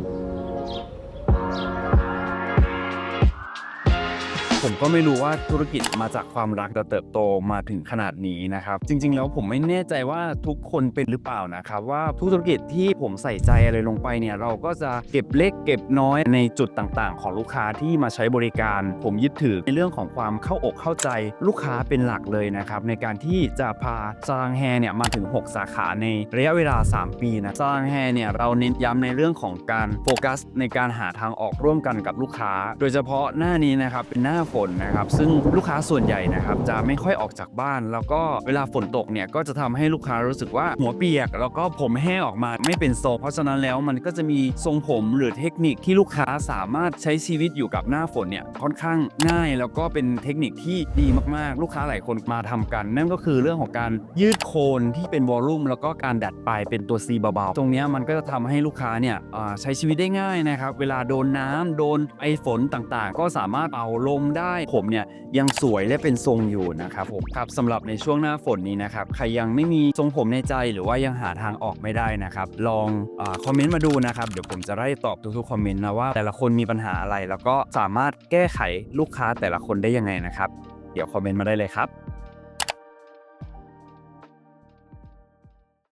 you ผมก็ไม่รู้ว่าธุรกิจมาจากความรักและเติบโตมาถึงขนาดนี้นะครับ จริง ๆ แล้วผมไม่แน่ใจว่าทุกคนเป็นหรือเปล่านะครับ ว่าทุกธุรกิจที่ผมใส่ใจอะไรลงไปเนี่ยเราก็จะเก็บเล็กเก็บน้อยในจุดต่างๆ ของลูกค้าที่มาใช้บริการ ผมยึดถือในเรื่องของความเข้าอกเข้าใจลูกค้าเป็นหลักเลยนะครับ ในการที่จะพาซาลังแฮเนี่ยมาถึง 6 สาขาในระยะเวลา 3 ปีนะซาลังแฮเนี่ยเราเน้นย้ำในเรื่องของการโฟกัสในการหาทางออกร่วมกันกับลูกค้า โดยเฉพาะหน้านี้นะครับเป็นหน้าฝนนะครับซึ่งลูกค้าส่วนใหญ่นะครับจะไม่ค่อยออกจากบ้าน แล้วก็เวลาฝนตกเนี่ยก็จะทำให้ลูกค้ารู้สึกว่าหัวเปียก แล้วก็ผมแห้งออกมาไม่เป็นทรงเพราะฉะนั้นแล้วมันก็จะมีทรงผมหรือเทคนิคที่ลูกค้าสามารถใช้ชีวิตอยู่กับหน้าฝนเนี่ยค่อนข้างง่าย แล้วก็เป็นเทคนิคที่ดีมากๆ ลูกค้าหลายคนมาทำกัน นั่นก็คือเรื่องของการยืดโคนที่เป็นวอลลุ่มแล้วก็การดัดปลายเป็นตัว C เบาๆตรงนี้มันก็จะทำให้ลูกค้าเนี่ยใช้ชีวิตได้ง่ายนะครับเวลาโดนน้ำโดนไอฝนต่างๆ ก็สามารถเป่าลมได้ผมเนี่ยยังสวยและเป็นทรงอยู่นะครับผมครับสำหรับในช่วงหน้าฝนนี้นะครับใครยังไม่มีทรงผมในใจหรือว่ายังหาทางออกไม่ได้นะครับ ลองอคอมเมนต์มาดูนะครับ เดี๋ยวผมจะได้ตอบทุกๆคอมเมนต์นะว่า แต่ละคนมีปัญหาอะไร แล้วก็สามารถแก้ไขลูกค้าแต่ละคนได้ยังไงนะครับ เดี๋ยวคอมเมนต์มาได้เลยครับ